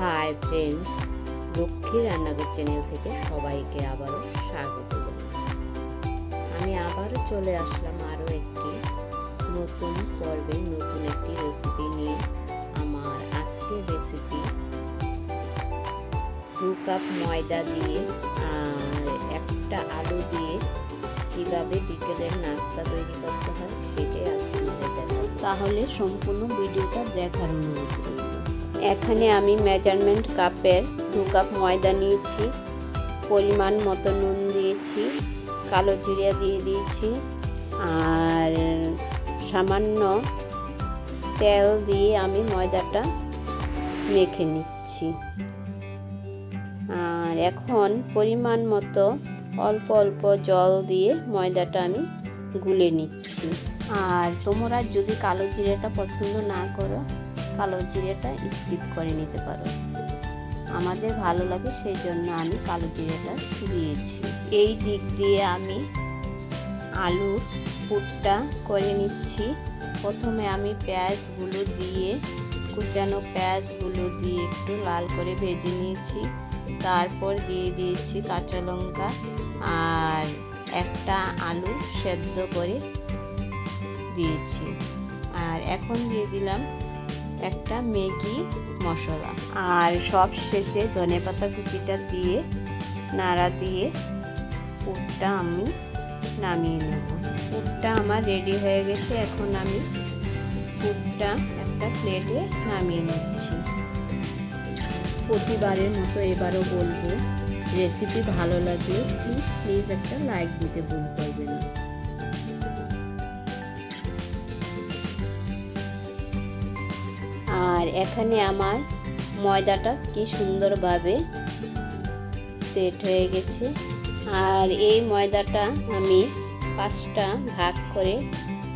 Hi friends Lakshmi রান্নাঘর channel থেকে সবাইকে আবারও স্বাগত আমি আবারও চলে আসলাম আরও একটি নতুন পর্বে, নতুন একটি রেসিপি নিয়ে। আমার আজকের রেসিপি দু কাপ ময়দা দিয়ে আর একটা আলু দিয়ে কীভাবে বিকেলের নাস্তা তৈরি করতে হয়, সেটাই আজকে তাহলে সম্পূর্ণ ভিডিওটা দেখার অনুরোধ রইল। এখানে আমি মেজারমেন্ট কাপের দু কাপ ময়দা নিয়েছি, পরিমাণ মতো নুন দিয়েছি, কালো জিরিয়া দিয়ে দিয়েছি, আর সামান্য তেল দিয়ে আমি ময়দাটা মেখে নিচ্ছি। আর এখন পরিমাণ মতো অল্প অল্প জল দিয়ে ময়দাটা আমি গুলে নিচ্ছি। আর তোমরা যদি কালো জিরেটা পছন্দ না করো কালো জিরেটা স্কিপ করে নিতে পারো। আমাদের ভালো লাগে সেই জন্য আমি কালো জিরেটা দিয়েছি। এই দিক দিয়ে আমি আলুর পুরটা করে নিচ্ছি। প্রথমে আমি পেঁয়াজগুলো দিয়ে কুচানো পেঁয়াজগুলো দিয়ে একটু লাল করে ভেজে নিয়েছি। তারপর দিয়ে দিয়েছি কাঁচা লঙ্কা আর একটা আলু সেদ্ধ করে দিয়েছি। আর এখন দিয়ে দিলাম একটা ম্যাগি মশলা। আর সব শেষে ধনে পাতা কুচিটা দিয়ে, নাড়া দিয়ে পুরটা আমি নামিয়ে নেব। পুরটা আমার রেডি হয়ে গেছে, এখন আমি পুরটা একটা প্লেটে নামিয়ে নিচ্ছি। প্রতিবারের মতো এবারও বলব রেসিপি ভালো লাগলে প্লিজ প্লিজ একটা লাইক দিতে ভুল আর এখানে আমার ময়দাটা কি সুন্দরভাবে সেট হয়ে গেছে। আর এই ময়দাটা আমি পাঁচটা ভাগ করে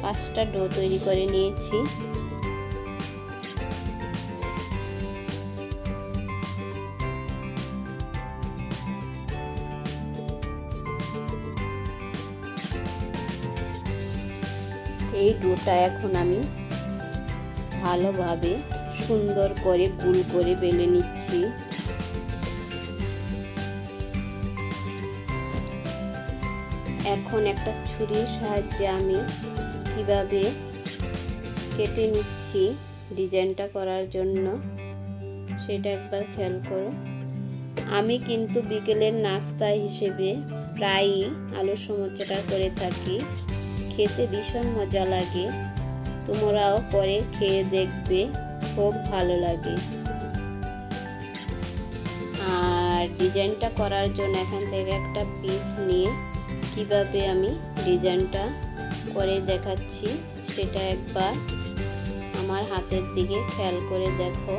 পাঁচটা ডো তৈরি করে নিয়েছি। এই ডোটা এখন আমি ভালোভাবে সুন্দর করে গুল করে বেলে নিচ্ছি। এখন একটা ছুরির সাহায্যে আমি কীভাবে কেটে নিচ্ছি ডিজাইনটা করার জন্য, সেটা একবার খেয়াল করো। আমি কিন্তু বিকেলের নাস্তা হিসেবে প্রায়ই আলু সমুচাটা করে থাকি। খেতে ভীষণ মজা লাগে। তোমরাও করে খেয়ে দেখবে। খুব ভালো লাগে। আর ডিজাইনটা করার জন্য এখান থেকে একটা পিস নিয়ে কীভাবে আমি ডিজাইনটা করে দেখাচ্ছি, সেটা একবার আমার হাতের দিকে খেয়াল করে দেখো।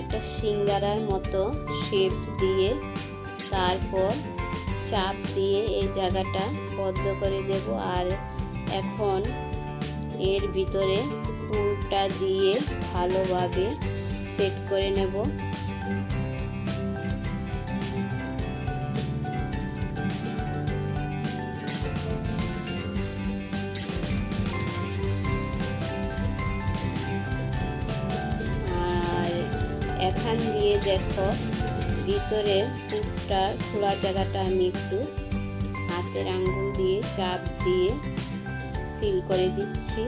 একটা সিঙ্গারার মতো শেপ দিয়ে তারপর চাপ দিয়ে এই জায়গাটা বদ্ধ করে দেব। আর এখন এর ভিতরে পুরটা দিয়ে ভালোভাবে সেট করে নেব। আর এখান দিয়ে দেখো ভিতরের পুরটার খোলা জায়গাটা আমি একটু হাতের আঙ্গুল দিয়ে, চাপ দিয়ে সিল করে দিচ্ছি।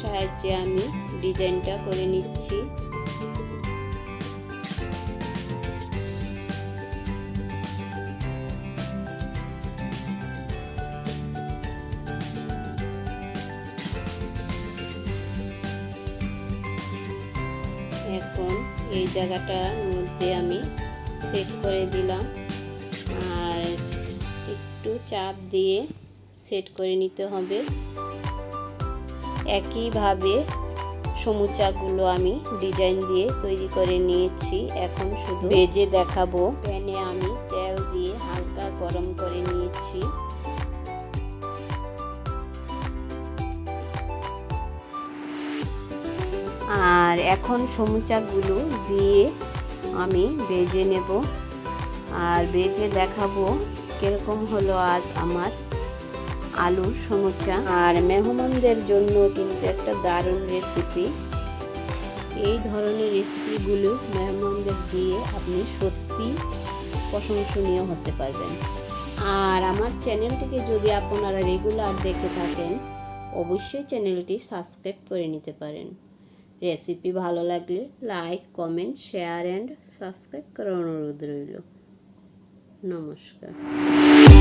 সাহায্যে আমি ডিজাইনটা করে নিচ্ছি। এখন এই জায়গাটার মধ্যে আমি সেট করে দিলাম। আর একটু চাপ দিয়ে সেট করে নিতে হবে। একইভাবে সমুচাগুলো আমি ডিজাইন দিয়ে তৈরি করে নিয়েছি। এখন শুধু ভেজে দেখাবো। প্যানে আমি তেল দিয়ে হালকা গরম করে নিয়েছি। আর এখন সমুচাগুলো দিয়ে আমি বেজে নেব। আর বেজে দেখাবো কীরকম হলো আজ আমার আলুর সমুচা আর মেহমানদের জন্য কিন্তু একটা দারুণ রেসিপি এই ধরনের রেসিপিগুলো মেহমানদের দিয়ে আপনি সত্যি প্রশংসনীয় হতে পারবেন। আর আমার চ্যানেলটিকে যদি আপনারা রেগুলার দেখে থাকেন, অবশ্যই চ্যানেলটি সাবস্ক্রাইব করে নিতে পারেন। রেসিপি ভালো লাগলে like comment share and subscribe করার অনুরোধ রইল। নমস্কার।